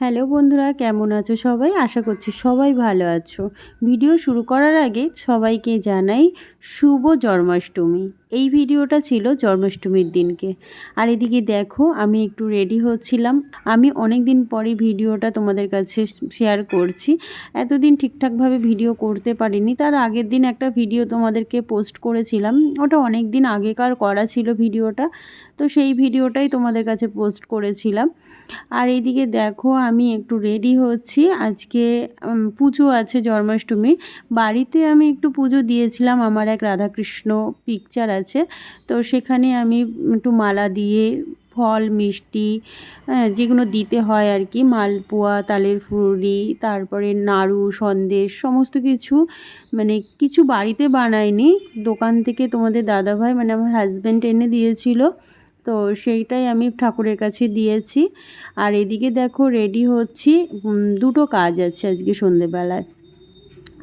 Hello বন্ধুরা, কেমন আছো সবাই? আশা করছি সবাই ভালো আছো। ভিডিও শুরু করার আগে সবাইকে জানাই শুভ জন্মাষ্টমী। এই ভিডিওটা ছিল জন্মাষ্টমীর দিনকে। আর এদিকে দেখো, আমি একটু রেডি হচ্ছিলাম। আমি অনেক দিন পরে ভিডিওটা তোমাদের কাছে শেয়ার করছি। এতদিন ঠিকঠাকভাবে ভিডিও করতে পারিনি। তার আগের দিন একটা ভিডিও তোমাদেরকে পোস্ট করেছিলাম। ওটা অনেক দিন আগেকার করা ছিল ভিডিওটা। তো সেই ভিডিওটাই তোমাদের কাছে পোস্ট করেছিলাম। আর এইদিকে দেখো, আমি একটু রেডি হচ্ছি। আজকে পুজো আছে জন্মাষ্টমীর। বাড়িতে আমি একটু পুজো দিয়েছিলাম আমার এক রাধাকৃষ্ণ পিকচার আছে তো সেখানে আমি একটু মালা দিয়ে, ফল, মিষ্টি যেগুলো দিতে হয় আর কি মালপোয়া, তালের ফুরি তারপরে নাড়ু, সন্দেশ, সমস্ত কিছু মানে কিছু বাড়িতে বানাইনি। দোকান থেকে তোমাদের দাদাভাই মানে আমার হাজব্যান্ড এনে দিয়েছিল। তো সেইটাই আমি ঠাকুরের কাছে দিয়েছি। আর এদিকে দেখো রেডি হচ্ছি। দুটো কাজ আছে আজকে সন্ধেবেলায়।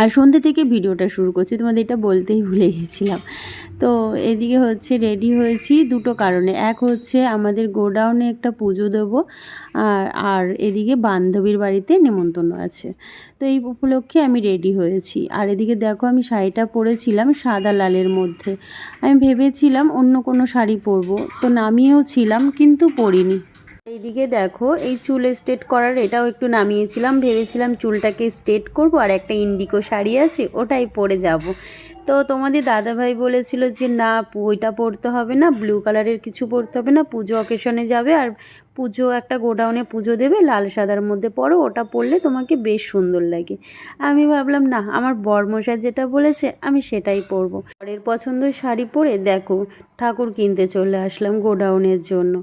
আর সন্ধ্যে থেকে ভিডিওটা শুরু করছি, তোমাদের এটা বলতেই ভুলে গেছিলাম। তো এদিকে হচ্ছে রেডি হয়েছি দুটো কারণে। এক হচ্ছে আমাদের গোডাউনে একটা পুজো দেবো, আর আর এদিকে বান্ধবীর বাড়িতে নেমন্তন্ন আছে। তো এই উপলক্ষে আমি রেডি হয়েছি। আর এদিকে দেখো আমি শাড়িটা পরেছিলাম সাদা লালের মধ্যে। আমি ভেবেছিলাম অন্য কোনো শাড়ি পরবো। তো নামিয়েও ছিলাম, কিন্তু পরিনি। এইদিকে দেখো, এই চুল স্টেট করার এটাও একটু নামিয়েছিলাম, ভেবেছিলাম চুলটাকে স্টেট করব আর একটা ইন্ডিকো শাড়ি আছে, ওটাই পরে যাব। তো তোমাদের দাদাভাই বলেছিল যে, না ওইটা পরতে হবে না ব্লু কালারের কিছু পরতে হবে না, পুজো অকেশনে যাবে আর পুজো একটা গোডাউনে পুজো দেবে, লাল সাদার মধ্যে পরো ওটা পরলে তোমাকে বেশ সুন্দর লাগে। আমি ভাবলাম, না, আমার বরমশাই যেটা বলেছে, আমি সেটাই পরবো। পরের পছন্দের শাড়ি পরে দেখো, ঠাকুর কিনতে চলে আসলাম গোডাউনের জন্য।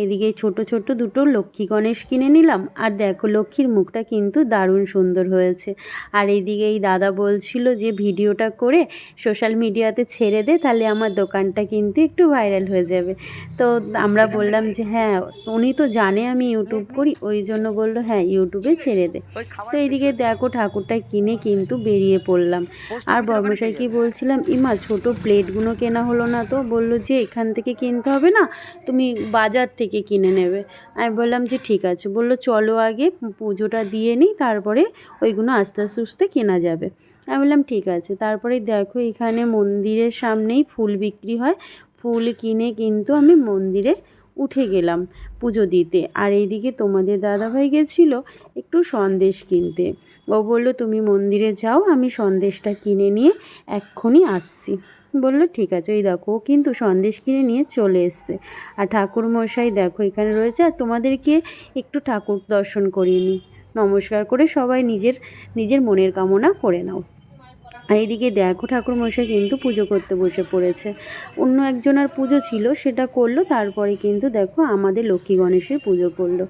এদিকে ছোট ছোট দুটো লক্ষ্মী গণেশ কিনে নিলাম, আর দেখো লক্ষ্মীর মুখটা কিন্তু দারুণ সুন্দর হয়েছে। আর এইদিকে এই দাদা বলছিল যে, ভিডিওটা করে সোশ্যাল মিডিয়াতে ছেড়ে দে তাহলে আমার দোকানটা কিন্তু একটু ভাইরাল হয়ে যাবে। তো আমরা বললাম যে হ্যাঁ উনি তো জানে আমি ইউটিউব করি ওই জন্য বলল হ্যাঁ ইউটিউবে ছেড়ে দে। তো এইদিকে দেখো ঠাকুরটা কিনে কিন্তু বেরিয়ে পড়লাম। আর বর্মশাই কি বলছিলাম ইমা ছোট প্লেটগুলো কেনা হলো না তো? বলল যে এখান থেকে কিনতে হবে না তুমি বাজার থেকে কিনে নেবে। আমি বললাম যে ঠিক আছে। বলল চলো আগে পুজোটা দিয়ে নিই তারপরে ওইগুলো আস্তে আস্তে আস্তে কেনা যাবে। আমি বললাম, ঠিক আছে। তারপরে দেখো, এখানে মন্দিরের সামনেই ফুল বিক্রি হয়। ফুল কিনে কিন্তু আমি মন্দিরে উঠে গেলাম পুজো দিতে। আর এইদিকে তোমাদের দাদাভাই গেছিল একটু সন্দেশ কিনতে। ও বলল, তুমি মন্দিরে যাও, আমি সন্দেশটা কিনে নিয়ে এক্ষুনি আসছি। বলল, ঠিক আছে। ওই দেখো কিন্তু সন্দেশ কিনে নিয়ে চলে এসছে। আর ঠাকুর মশাই দেখো, এখানে রয়েছে। আর তোমাদেরকে একটু ঠাকুর দর্শন করিয়ে নিই। নমস্কার করে সবাই নিজের নিজের মনের কামনা করে নাও। আর এদিকে দেখো ঠাকুর মশাই কিন্তু পুজো করতে বসে পড়েছে। অন্য একজনের পুজো ছিল, সেটা করল, তারপরে কিন্তু দেখো আমাদের লক্ষ্মী গণেশের পুজো করল।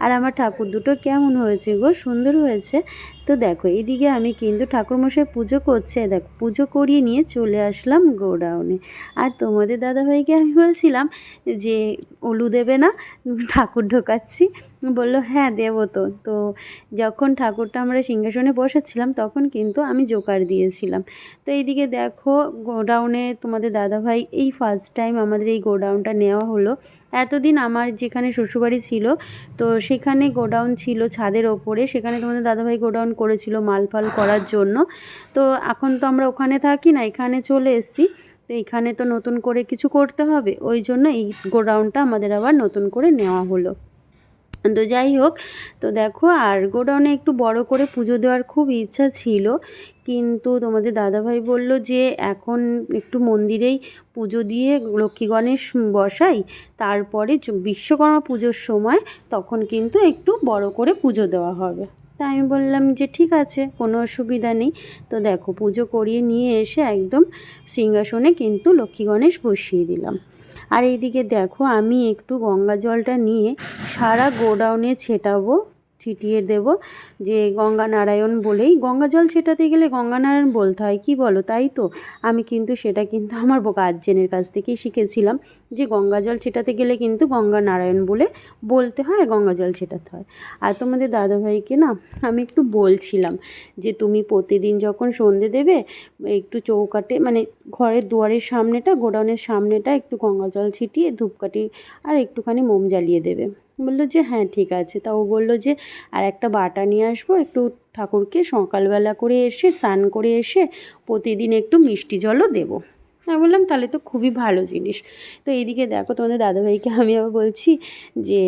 আর আমার ঠাকুর দুটো কেমন হয়েছে গো? সুন্দর হয়েছে। তো দেখো এইদিকে আমি কিন্তু ঠাকুরমশাই পুজো করছে। দেখো, পুজো করিয়ে নিয়ে চলে আসলাম গোডাউনে। আর তোমাদের দাদাভাইকে আমি বলছিলাম যে উলু দেবে না? ঠাকুর ঢোকাচ্ছি। বলল হ্যাঁ দেবো তো। তো যখন ঠাকুরটা আমরা সিংহাসনে বসাচ্ছিলাম, তখন কিন্তু আমি জোকার দিয়েছিলাম। তো এইদিকে দেখো, গোডাউনে তোমাদের দাদাভাই এই ফার্স্ট টাইম আমাদের এই গোডাউনটা নেওয়া হলো। এতদিন আমার যেখানে শ্বশুরবাড়ি ছিল, তো সেখানে গোডাউন ছিল ছাদের ওপরে। সেখানে তোমাদের দাদাভাই গোডাউন করেছিল মাল ফাল করার জন্য। তো এখন তো আমরা ওখানে থাকি না, এখানে চলে এসেছি। তো এখানে তো নতুন করে কিছু করতে হবে, ওই জন্য এই গোডাউনটা আমাদের আবার নতুন করে নেওয়া হলো। তো যাই হোক, তো দেখো, আর গোডাউনে একটু বড় করে পুজো দেওয়ার খুব ইচ্ছা ছিল। কিন্তু তোমাদের দাদাভাই বলল যে, এখন একটু মন্দিরেই পুজো দিয়ে লক্ষ্মী গণেশ বসাই, তারপরে বিশ্বকর্মা পুজোর সময় তখন কিন্তু একটু বড় করে পুজো দেওয়া হবে। তা আমি বললাম যে, ঠিক আছে, কোনো অসুবিধা নেই। তো দেখো, পুজো করিয়ে নিয়ে এসে একদম সিংহাসনে কিন্তু লক্ষ্মী গণেশ বসিয়ে দিলাম। আর এইদিকে দেখো, আমি একটু গঙ্গা জলটা নিয়ে সারা গোডাউনে ছেটাবো। ছিটিয়ে দেব যে গঙ্গা নারায়ণ বলেই। গঙ্গা জল ছেটাতে গেলে গঙ্গা নারায়ণ বলতে হয়, কি বলো? তাই তো। আমি কিন্তু সেটা কিন্তু আমার গার্জেনের কাছ থেকেই শিখেছিলাম যে গঙ্গা জল ছেটাতে গেলে কিন্তু গঙ্গা নারায়ণ বলে বলতে হয় আর গঙ্গা জল ছেটাতে হয়। আর তোমাদের দাদাভাইকে না আমি একটু বলছিলাম যে তুমি প্রতিদিন যখন সন্ধে দেবে, একটু চৌকাটে মানে ঘরের দুয়ারের সামনেটা, গোডাউনের সামনেটা একটু গঙ্গা জল ছিটিয়ে ধূপকাঠি আর একটুখানি মোম জ্বালিয়ে দেবে। বলল যে হ্যাঁ ঠিক আছে। তা ও বলল যে, আর একটা বাটা নিয়ে আসব, একটু ঠাকুরকে সকালবেলা করে এসে, স্নান করে এসে, প্রতিদিন একটু মিষ্টি জলও দেবো। আমি বললাম, তাহলে তো খুবই ভালো জিনিস। তো এইদিকে দেখো তোমাদের দাদাভাইকে আমি আবার বলছি যে,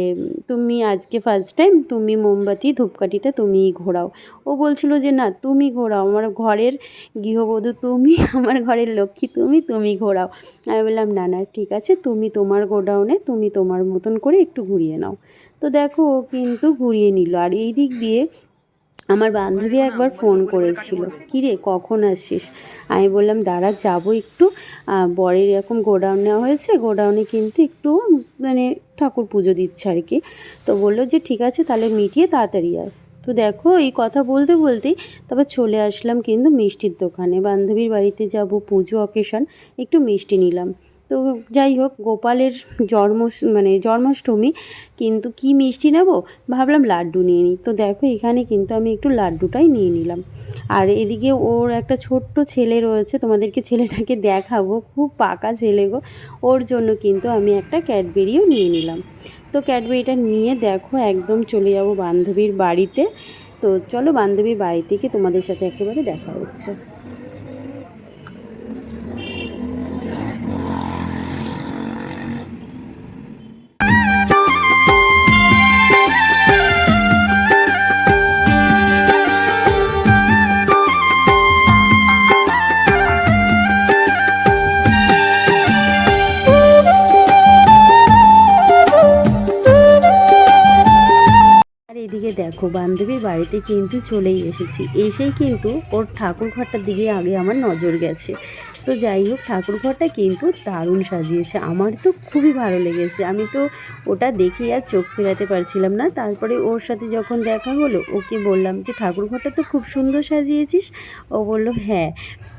তুমি আজকে ফার্স্ট টাইম তুমি মোমবাতি, ধূপকাঠিটা তুমিই ঘোরাও। ও বলছিল যে, না, তুমি ঘোরাও। আমার ঘরের গৃহবধূ তুমি, আমার ঘরের লক্ষ্মী তুমি তুমি ঘোরাও। আমি বললাম, না না, ঠিক আছে, তুমি তোমার গোডাউনে, তুমি তোমার মতন করে একটু ঘুরিয়ে নাও। তো দেখো ও কিন্তু ঘুরিয়ে নিল। আর এই দিক দিয়ে আমার বান্ধবী একবার ফোন করেছিল কী রে কখন আসছিস? আমি বললাম, দাঁড়া, যাব একটু। বরের এরকম গোডাউন নেওয়া হয়েছে, গোডাউনে কিন্তু একটু মানে ঠাকুর পুজো দিচ্ছে আর কি। তো বলল যে, ঠিক আছে, তাহলে মিটিয়ে তাড়াতাড়ি আয়। তো দেখো, এই কথা বলতে বলতেই তারপর চলে আসলাম কিন্তু মিষ্টির দোকানে। বান্ধবীর বাড়িতে যাব, পুজো, অকেশন, একটু মিষ্টি নিলাম। তো যাই হোক, গোপালের জন্ম মানে জন্মাষ্টমী, কিন্তু কি মিষ্টি নেব? ভাবলাম লাড্ডু নিয়ে নিই। তো দেখো, এখানে কিন্তু আমি একটু লাড্ডুটাই নিয়ে নিলাম। আর এদিকে ওর একটা ছোট্ট ছেলে রয়েছে, তোমাদেরকে ছেলেটাকে দেখাবো। খুব পাকা ছেলে গো। ওর জন্য কিন্তু আমি একটা ক্যাডবেরিও নিয়ে নিলাম। তো ক্যাডবেরিটা নিয়ে দেখো, একদম চলে যাব বান্ধবীর বাড়িতে। তো চলো বান্ধবীর বাড়ি থেকে তোমাদের সাথে একেবারে দেখা হচ্ছে। বান্ধবীর বাড়িতে কিন্তু চলেই এসেছি। এসেই কিন্তু ওর ঠাকুর ঘরটার দিকে আগে আমার নজর গেছে। তো যাই হোক, ঠাকুর ঘরটা কিন্তু দারুণ সাজিয়েছে। আমার তো খুবই ভালো লেগেছে। আমি তো ওটা দেখে আর চোখ ফেরাতে পারছিলাম না। তারপরে ওর সাথে যখন দেখা হলো, ওকে বললাম যে, ঠাকুর ঘরটা তো খুব সুন্দর সাজিয়েছিস? ও বলল হ্যাঁ।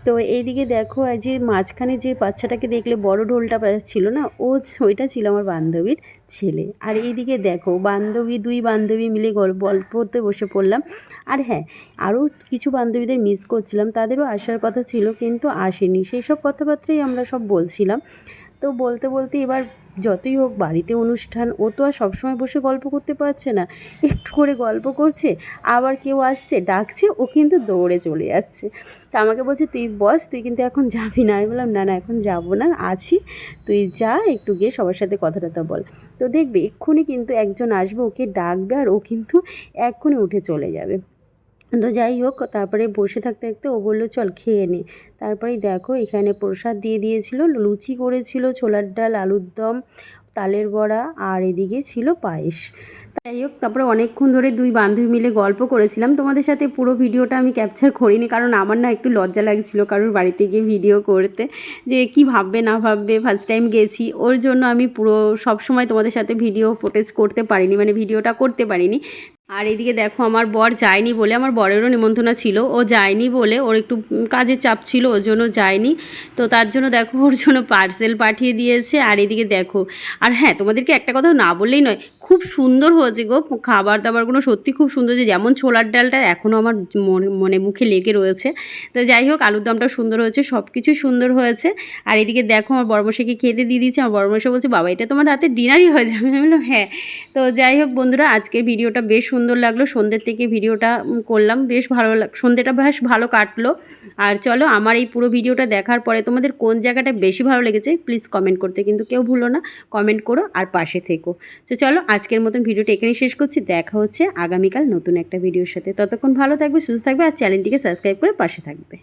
তো এইদিকে দেখো যে মাঝখানে যে বাচ্চাটাকে দেখলে বড় ঢোলটা ছিল না, ও ওইটা ছিল আমার বান্ধবীর ছেলে। আর এইদিকে দেখো, বান্ধবী, দুই বান্ধবী মিলে গল্প গল্প করতে বসে পড়লাম। আর হ্যাঁ আরও কিছু বান্ধবীদের মিস করছিলাম। তাদেরও আসার কথা ছিল, কিন্তু আসেনি। সেই সব কথাবার্তাই আমরা সব বলছিলাম। তো বলতে বলতে এবার যতই হোক বাড়িতে অনুষ্ঠান, ও তো আর সবসময় বসে গল্প করতে পারছে না। একটু করে গল্প করছে, আবার কেউ আসছে, ডাকছে, ও কিন্তু দৌড়ে চলে যাচ্ছে। তা আমাকে বলছে, তুই বস, তুই কিন্তু এখন যাবি না। আমি বললাম, না না, এখন যাব না, আছি। তুই যা, একটু গিয়ে সবার সাথে কথা টথা বল। তো দেখবে এক্ষুনি কিন্তু একজন আসবে, ওকে ডাকবে, আর ও কিন্তু এক্ষুনি উঠে চলে যাবে। তো যাই হোক, তারপরে বসে থাকতে থাকতে ও বলল, চল খেয়ে নে। তারপরেই দেখো, এখানে প্রসাদ দিয়ে দিয়েছিল, লুচি করেছিল, ছোলার ডাল, আলুর দম, তালের বড়া, আর এদিকে ছিল পায়েস। যাই হোক, তারপরে অনেকক্ষণ ধরে দুই বান্ধবী মিলে গল্প করেছিলাম। তোমাদের সাথে পুরো ভিডিওটা আমি ক্যাপচার করিনি, কারণ আমার না একটু লজ্জা লাগছিল কারোর বাড়িতে গিয়ে ভিডিও করতে, যে কি ভাববে, না ভাববে ফার্স্ট টাইম গেছি। ওর জন্য আমি পুরো সব সময় তোমাদের সাথে ভিডিও ফুটেজ করতে পারিনি মানে ভিডিওটা করতে পারিনি। আর এদিকে দেখো, আমার বর যায়নি বলে, আমার বরেরও নিমন্ত্রণা ছিল, ও যায়নি বলে ওর একটু কাজের চাপ ছিল, ওর জন্য যায়নি। তো তার জন্য দেখো, ওর জন্য পার্সেল পাঠিয়ে দিয়েছে। আর এদিকে দেখো, আর হ্যাঁ তোমাদেরকে একটা কথা না বললেই নয় খুব সুন্দর হয়েছে গো। খাবার দাবারগুলো সত্যি খুব সুন্দর যে যেমন ছোলার ডালটা এখনও আমার মনে মুখে লেগে রয়েছে। তো যাই হোক, আলুর দমটা সুন্দর হয়েছে সব কিছুই সুন্দর হয়েছে। আর এদিকে দেখো, আমার বর্মশাইকে খেতে দিয়ে দিয়েছে। আমার বর্মশাই বলছে, বাবা, এটা তোমার রাতে ডিনারই হয়ে যাবে। আমি বললাম হ্যাঁ। তো যাই হোক বন্ধুরা আজকে ভিডিওটা বেশ সুন্দর লাগল। সন্ধ্যের থেকে ভিডিওটা করলাম, বেশ ভালো লাগ, সন্ধ্যেটা বেশ ভালো কাটলো। আর চলো, আমার এই পুরো ভিডিওটা দেখার পরে তোমাদের কোন জায়গাটা বেশি ভালো লেগেছে প্লিজ কমেন্ট করতে কিন্তু কেউ ভুলো না। কমেন্ট করো আর পাশে থেকো। তো চলো আজকের মতন ভিডিওটা এখানেই শেষ করছি। দেখা হচ্ছে আগামীকাল নতুন একটা ভিডিওর সাথে। ততক্ষণ ভালো থাকবে, সুস্থ থাকবে আর চ্যানেলটিকে সাবস্ক্রাইব করে পাশে থাকবে।